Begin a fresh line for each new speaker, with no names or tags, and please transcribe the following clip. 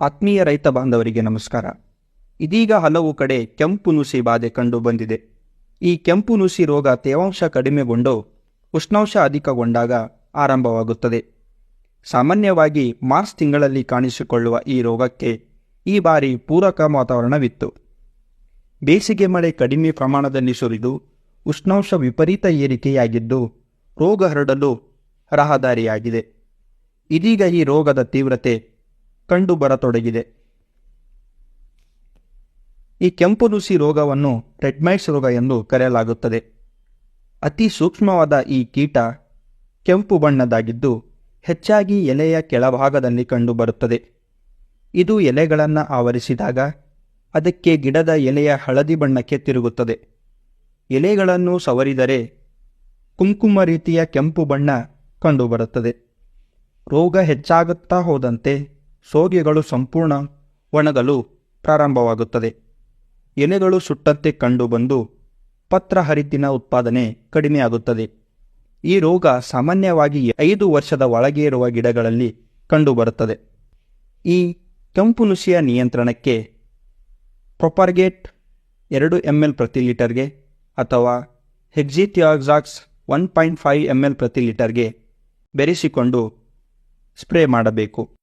ಆತ್ಮೀಯ ರೈತ ಬಾಂಧವರಿಗೆ ನಮಸ್ಕಾರ. ಇದೀಗ ಹಲವು ಕಡೆ ಕೆಂಪು ನುಸಿ ಬಾಧೆ ಕಂಡು ಬಂದಿದೆ. ಈ ಕೆಂಪು ನುಸಿ ರೋಗ ತೇವಾಂಶ ಕಡಿಮೆಗೊಂಡು ಉಷ್ಣಾಂಶ ಅಧಿಕಗೊಂಡಾಗ ಆರಂಭವಾಗುತ್ತದೆ. ಸಾಮಾನ್ಯವಾಗಿ ಮಾರ್ಚ್ ತಿಂಗಳಲ್ಲಿ ಕಾಣಿಸಿಕೊಳ್ಳುವ ಈ ರೋಗಕ್ಕೆ ಈ ಬಾರಿ ಪೂರಕ ವಾತಾವರಣವಿತ್ತು. ಬೇಸಿಗೆ ಮಳೆ ಕಡಿಮೆ ಪ್ರಮಾಣದಲ್ಲಿ ಸುರಿದು ಉಷ್ಣಾಂಶ ವಿಪರೀತ ಏರಿಕೆಯಾಗಿದ್ದು ರೋಗ ಹರಡಲು ರಹದಾರಿಯಾಗಿದೆ. ಇದೀಗ ಈ ರೋಗದ ತೀವ್ರತೆ ಕಂಡುಬರತೊಡಗಿದೆ. ಈ ಕೆಂಪು ನುಸಿ ರೋಗವನ್ನು ರೆಡ್ಮೈಟ್ಸ್ ರೋಗ ಎಂದು ಕರೆಯಲಾಗುತ್ತದೆ. ಅತಿ ಸೂಕ್ಷ್ಮವಾದ ಈ ಕೀಟ ಕೆಂಪು ಬಣ್ಣದಾಗಿದ್ದು ಹೆಚ್ಚಾಗಿ ಎಲೆಯ ಕೆಳಭಾಗದಲ್ಲಿ ಕಂಡುಬರುತ್ತದೆ. ಇದು ಎಲೆಗಳನ್ನು ಆವರಿಸಿದಾಗ ಅದಕ್ಕೆ ಗಿಡದ ಎಲೆಯ ಹಳದಿ ಬಣ್ಣಕ್ಕೆ ತಿರುಗುತ್ತದೆ. ಎಲೆಗಳನ್ನು ಸವರಿದರೆ ಕುಂಕುಮ ರೀತಿಯ ಕೆಂಪು ಬಣ್ಣ ಕಂಡುಬರುತ್ತದೆ. ರೋಗ ಹೆಚ್ಚಾಗುತ್ತಾ ಹೋದಂತೆ ಸೋಗೆಗಳು ಸಂಪೂರ್ಣ ಒಣಗಲು ಪ್ರಾರಂಭವಾಗುತ್ತದೆ. ಎಲೆಗಳು ಸುಟ್ಟಂತೆ ಕಂಡುಬಂದು ಪತ್ರ ಹರಿತಿನ ಉತ್ಪಾದನೆ ಕಡಿಮೆಯಾಗುತ್ತದೆ. ಈ ರೋಗ ಸಾಮಾನ್ಯವಾಗಿ ಐದು ವರ್ಷದ ಒಳಗೆ ಇರುವ ಗಿಡಗಳಲ್ಲಿ ಕಂಡುಬರುತ್ತದೆ ಈ ಕೆಂಪು ನುಸಿಯ ನಿಯಂತ್ರಣಕ್ಕೆ ಪ್ರೊಪರ್ಗೇಟ್ ಎರಡು ಎಂ ಎಲ್ ಪ್ರತಿ ಲೀಟರ್ಗೆ ಅಥವಾ hexythiazox one point five M L ಪ್ರತಿ ಲೀಟರ್ಗೆ ಬೆರೆಸಿಕೊಂಡು ಸ್ಪ್ರೇ ಮಾಡಬೇಕು.